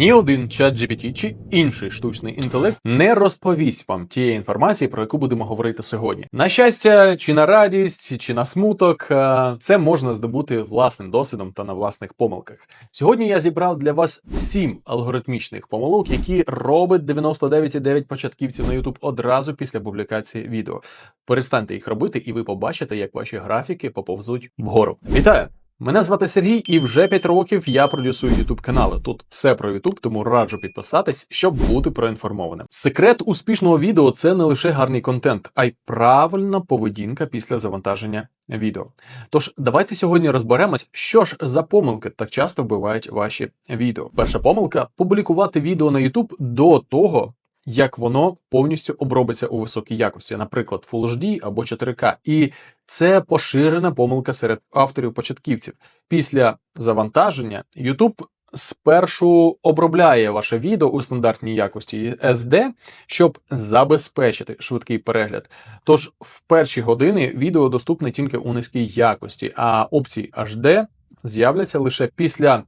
Ні один чат GPT чи інший штучний інтелект не розповість вам тієї інформації, про яку будемо говорити сьогодні. На щастя, чи на радість, чи на смуток, е, це можна здобути власним досвідом та на власних помилках. Сьогодні я зібрав для вас сім алгоритмічних помилок, які робить 99,9 початківців на YouTube одразу після публікації відео. Перестаньте їх робити, і ви побачите, як ваші графіки поповзуть вгору. Вітаю! Мене звати Сергій, і вже 5 років я продюсую YouTube канали. Тут все про YouTube, тому раджу підписатись, щоб бути проінформованим. Секрет успішного відео це не лише гарний контент, а й правильна поведінка після завантаження відео. Тож давайте сьогодні розберемось, що ж за помилки так часто вбивають ваші відео. Перша помилка публікувати відео на YouTube до того. Як воно повністю обробиться у високій якості, наприклад, Full HD або 4К. І це поширена помилка серед авторів-початківців. Після завантаження YouTube спершу обробляє ваше відео у стандартній якості SD, щоб забезпечити швидкий перегляд. Тож в перші години відео доступне тільки у низькій якості, а опції HD з'являться лише після.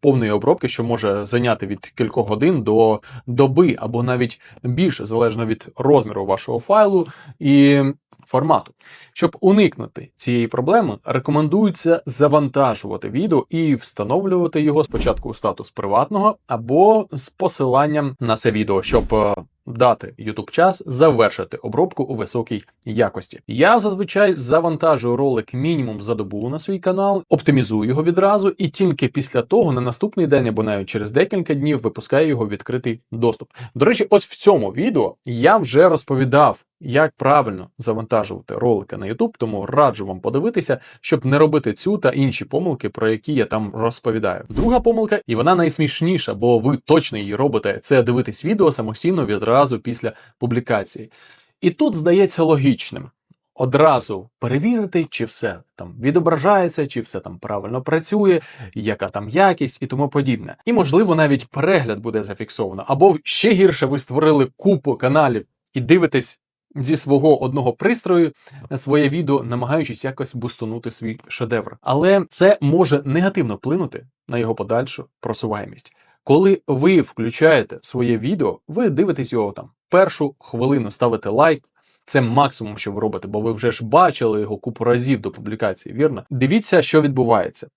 Повної обробки, що може зайняти від кількох годин до доби, або навіть більше, залежно від розміру вашого файлу і формату. Щоб уникнути цієї проблеми, рекомендується завантажувати відео і встановлювати його спочатку у статус приватного або з посиланням на це відео, щоб е, дати YouTube час завершити обробку у високій якості. Я зазвичай завантажую ролик мінімум за добу на свій канал, оптимізую його відразу, і тільки після того на наступний день або навіть через декілька днів випускаю його в відкритий доступ. До речі, ось в цьому відео я вже розповідав. Як правильно завантажувати ролики на YouTube, тому раджу вам подивитися, щоб не робити цю та інші помилки, про які я там розповідаю. Друга помилка, і вона найсмішніша, бо ви точно її робите. Це дивитись відео самостійно відразу після публікації. І тут здається логічним одразу перевірити, чи все там відображається, чи все там правильно працює, яка там якість і тому подібне. І можливо навіть перегляд буде зафіксовано. Або ще гірше ви створили купу каналів і дивитесь. Зі свого одного пристрою своє відео, намагаючись якось бустунути свій шедевр. Але це може негативно вплинути на його подальшу просуваємість. Коли ви включаєте своє відео, ви дивитесь його там першу хвилину, ставите лайк. Це максимум, що ви робите, бо ви вже ж бачили його купу разів до публікації, вірно? Дивіться, що відбувається.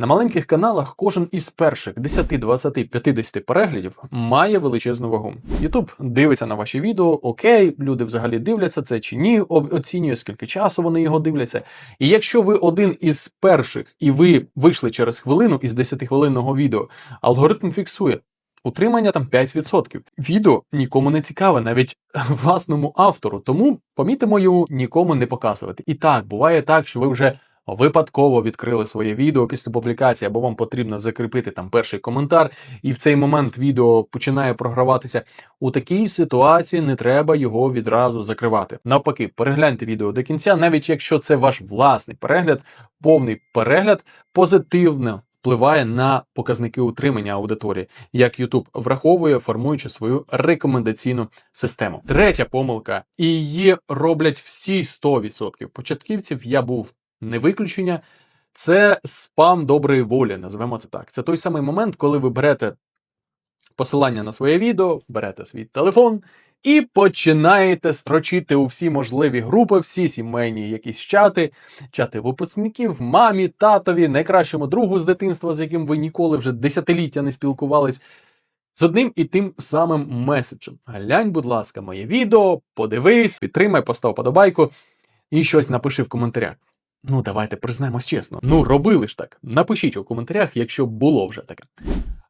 На маленьких каналах кожен із перших 10, 20, 50 переглядів має величезну вагу. YouTube дивиться на ваші відео, окей, люди взагалі дивляться це чи ні, оцінює, скільки часу вони його дивляться. І якщо ви один із перших і ви вийшли через хвилину із 10-хвилинного відео, алгоритм фіксує. Утримання там 5%. Відео нікому не цікаве, навіть власному автору. Тому помітимо його нікому не показувати. І так, буває так, що ви вже випадково відкрили своє відео після публікації, або вам потрібно закріпити там перший коментар, і в цей момент відео починає програватися. У такій ситуації не треба його відразу закривати. Навпаки, перегляньте відео до кінця, навіть якщо це ваш власний перегляд, повний перегляд позитивно. Впливає на показники утримання аудиторії, як YouTube враховує, формуючи свою рекомендаційну систему. Третя помилка, і її роблять всі 100% початківців. Я був не виключення. Це спам доброї волі, називаємо це так. Це той самий момент, коли ви берете посилання на своє відео, берете свій телефон і починаєте строчити у всі можливі групи, всі сімейні якісь чати, чати випускників, мамі, татові, найкращому другу з дитинства, з яким ви ніколи вже десятиліття не спілкувались. З одним і тим самим меседжем. Глянь, будь ласка, моє відео, подивись, підтримай, постав подобайку і щось напиши в коментарях. Ну, давайте признаємось чесно. Ну, робили ж так. Напишіть у коментарях, якщо було вже таке.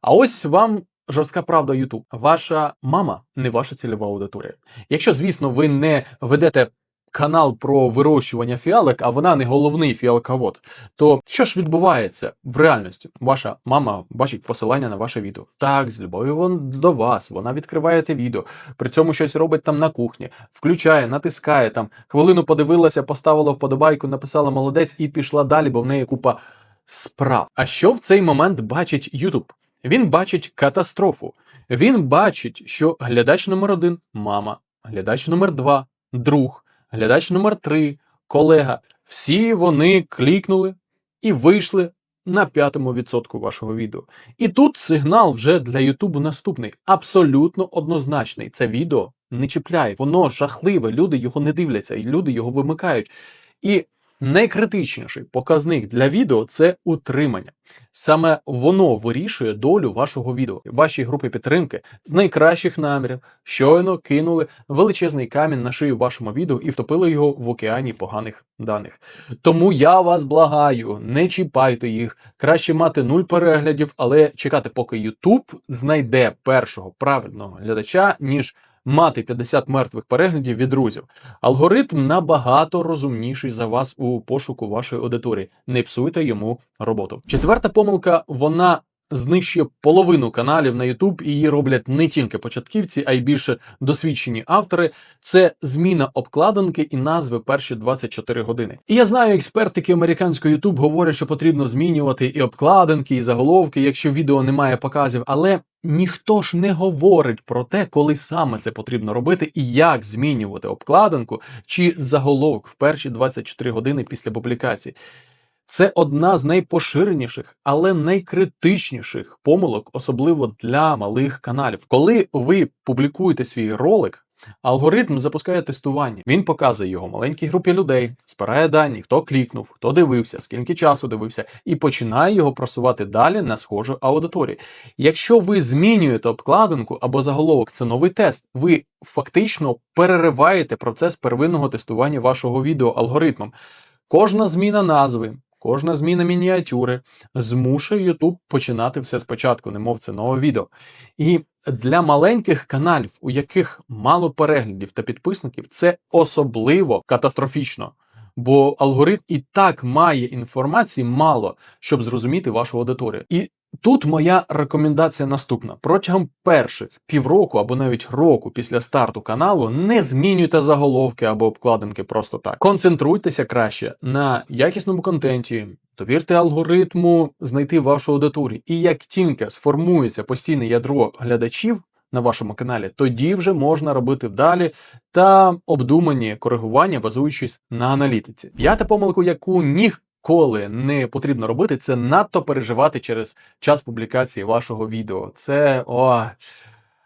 А ось вам жорстка правда YouTube. Ваша мама не ваша цільова аудиторія. Якщо, звісно, ви не ведете канал про вирощування фіалок, а вона не головний фіалковод, то що ж відбувається в реальності? Ваша мама бачить посилання на ваше відео. Так, з любов'ю до вас, вона відкриває те відео, при цьому щось робить там на кухні, включає, натискає там, хвилину подивилася, поставила вподобайку, написала молодець і пішла далі, бо в неї купа справ. А що в цей момент бачить YouTube? Він бачить катастрофу. Він бачить, що глядач номер один мама, глядач номер два друг, глядач номер 3 колега. Всі вони клікнули і вийшли на п'ятому відсотку вашого відео. І тут сигнал вже для Ютубу наступний, абсолютно однозначний. Це відео не чіпляє, воно жахливе, люди його не дивляться, і люди його вимикають. І найкритичніший показник для відео це утримання. Саме воно вирішує долю вашого відео. Ваші групи підтримки з найкращих намірів щойно кинули величезний камінь на шию вашому відео і втопили його в океані поганих даних. Тому я вас благаю, не чіпайте їх. Краще мати нуль переглядів, але чекати, поки YouTube знайде першого правильного глядача, ніж мати 50 мертвих переглядів від друзів. Алгоритм набагато розумніший за вас у пошуку вашої аудиторії. Не псуйте йому роботу. Четверта помилка вона. Знищує половину каналів на YouTube, і її роблять не тільки початківці, а й більше досвідчені автори. Це зміна обкладинки і назви перші 24 години. І я знаю, експертики американського YouTube говорять, що потрібно змінювати і обкладинки, і заголовки, якщо відео не має показів, але ніхто ж не говорить про те, коли саме це потрібно робити і як змінювати обкладинку чи заголовок в перші 24 години після публікації. Це одна з найпоширеніших, але найкритичніших помилок, особливо для малих каналів. Коли ви публікуєте свій ролик, алгоритм запускає тестування. Він показує його маленькій групі людей, збирає дані, хто клікнув, хто дивився, скільки часу дивився, і починає його просувати далі на схожу аудиторію. Якщо ви змінюєте обкладинку або заголовок, це новий тест. Ви фактично перериваєте процес первинного тестування вашого відео алгоритмом. Кожна зміна назви, кожна зміна мініатюри змушує YouTube починати все спочатку, немов це нове відео. І для маленьких каналів, у яких мало переглядів та підписників, це особливо катастрофічно. Бо алгоритм і так має інформації мало, щоб зрозуміти вашу аудиторію. І Тут моя рекомендація наступна: протягом перших півроку або навіть року після старту каналу не змінюйте заголовки або обкладинки просто так. Концентруйтеся краще на якісному контенті, довірте алгоритму знайти вашу аудиторію. І як тільки сформується постійне ядро глядачів на вашому каналі, тоді вже можна робити далі та обдумані коригування, базуючись на аналітиці. П'ята помилку, яку ні ніколи не потрібно робити, це надто переживати через час публікації вашого відео. Це о.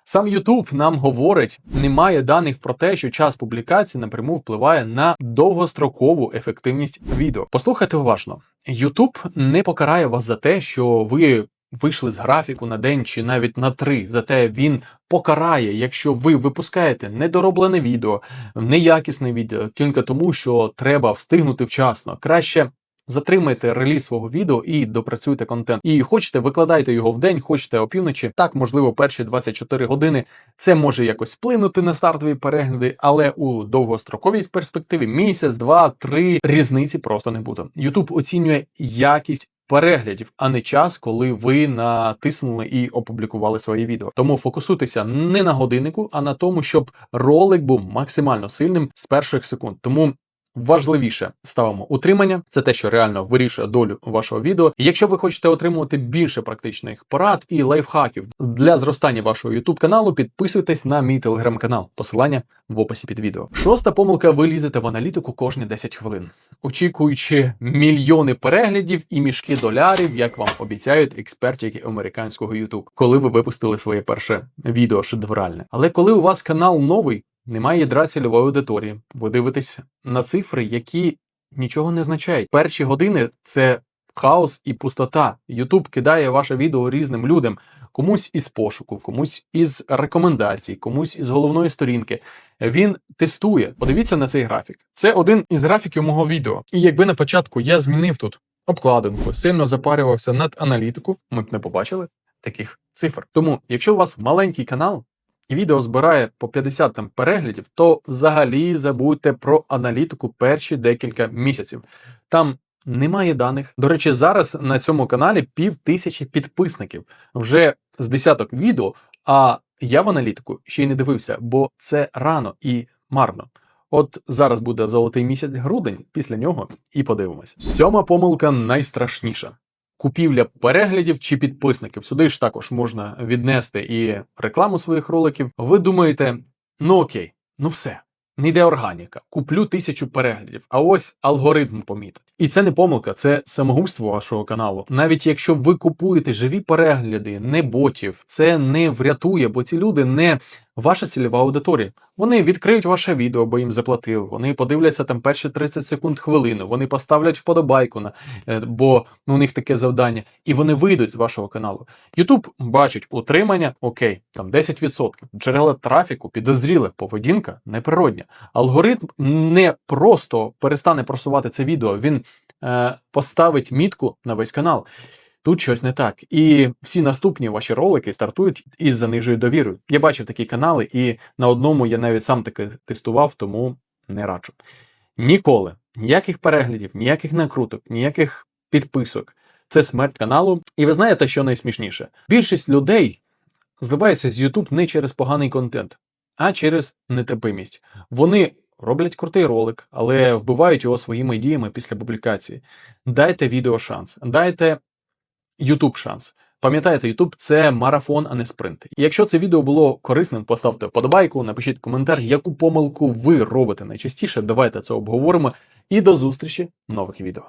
Сам YouTube нам говорить, немає даних про те, що час публікації напряму впливає на довгострокову ефективність відео. Послухайте уважно, YouTube не покарає вас за те, що ви вийшли з графіку на день чи навіть на три. Зате він покарає, якщо ви випускаєте недороблене відео, неякісне відео, тільки тому, що треба встигнути вчасно. Краще Затримайте реліз свого відео і допрацюйте контент. І хочете, викладайте його в день, хочете опівночі. Так, можливо, перші 24 години це може якось вплинути на стартові перегляди, але у довгостроковій перспективі місяць, два, три різниці просто не буде. YouTube оцінює якість. Переглядів, а не час, коли ви натиснули і опублікували своє відео. Тому фокусуйтеся не на годиннику, а на тому, щоб ролик був максимально сильним з перших секунд. Тому Важливіше ставимо утримання, це те, що реально вирішує долю вашого відео. Якщо ви хочете отримувати більше практичних порад і лайфхаків для зростання вашого YouTube каналу, підписуйтесь на мій телеграм-канал. Посилання в описі під відео. Шоста помилка: ви лізете в аналітику кожні 10 хвилин, очікуючи мільйони переглядів і мішки долярів, як вам обіцяють експертики американського YouTube, коли ви випустили своє перше відео шедевральне. Але коли у вас канал новий. Немає ядра цільової аудиторії. Ви дивитесь на цифри, які нічого не означають. Перші години це хаос і пустота. Ютуб кидає ваше відео різним людям, комусь із пошуку, комусь із рекомендацій, комусь із головної сторінки. Він тестує. Подивіться на цей графік. Це один із графіків мого відео. І якби на початку я змінив тут обкладинку, сильно запарювався над аналітику, ми б не побачили таких цифр. Тому, якщо у вас маленький канал і відео збирає по 50 там переглядів, то взагалі забудьте про аналітику перші декілька місяців. Там немає даних. До речі, зараз на цьому каналі пів тисячі підписників вже з десяток відео. А я в аналітику ще й не дивився, бо це рано і марно. От зараз буде золотий місяць грудень, після нього і подивимось. Сьома помилка найстрашніша купівля переглядів чи підписників. Сюди ж також можна віднести і рекламу своїх роликів. Ви думаєте, ну окей, ну все. не йде органіка. Куплю тисячу переглядів, а ось алгоритм помітить. І це не помилка, це самогубство вашого каналу. Навіть якщо ви купуєте живі перегляди, не ботів, це не врятує, бо ці люди не ваша цільова аудиторія. Вони відкриють ваше відео, бо їм заплатили. Вони подивляться там перші 30 секунд хвилину. Вони поставлять вподобайку на е, бо ну, у них таке завдання, і вони вийдуть з вашого каналу. Ютуб бачить утримання, окей, там 10%. Джерела трафіку підозріле, поведінка неприродня. Алгоритм не просто перестане просувати це відео, він е, поставить мітку на весь канал. Тут щось не так. І всі наступні ваші ролики стартують із заниженою довірою. Я бачив такі канали, і на одному я навіть сам таки тестував, тому не раджу. Ніколи ніяких переглядів, ніяких накруток, ніяких підписок. Це смерть каналу. І ви знаєте, що найсмішніше? Більшість людей зливається з YouTube не через поганий контент, а через нетерпимість. Вони роблять крутий ролик, але вбивають його своїми діями після публікації. Дайте відео шанс, дайте YouTube шанс. Пам'ятаєте, YouTube – це марафон, а не спринт. І якщо це відео було корисним, поставте вподобайку, напишіть коментар, яку помилку ви робите найчастіше. Давайте це обговоримо. І до зустрічі в нових відео.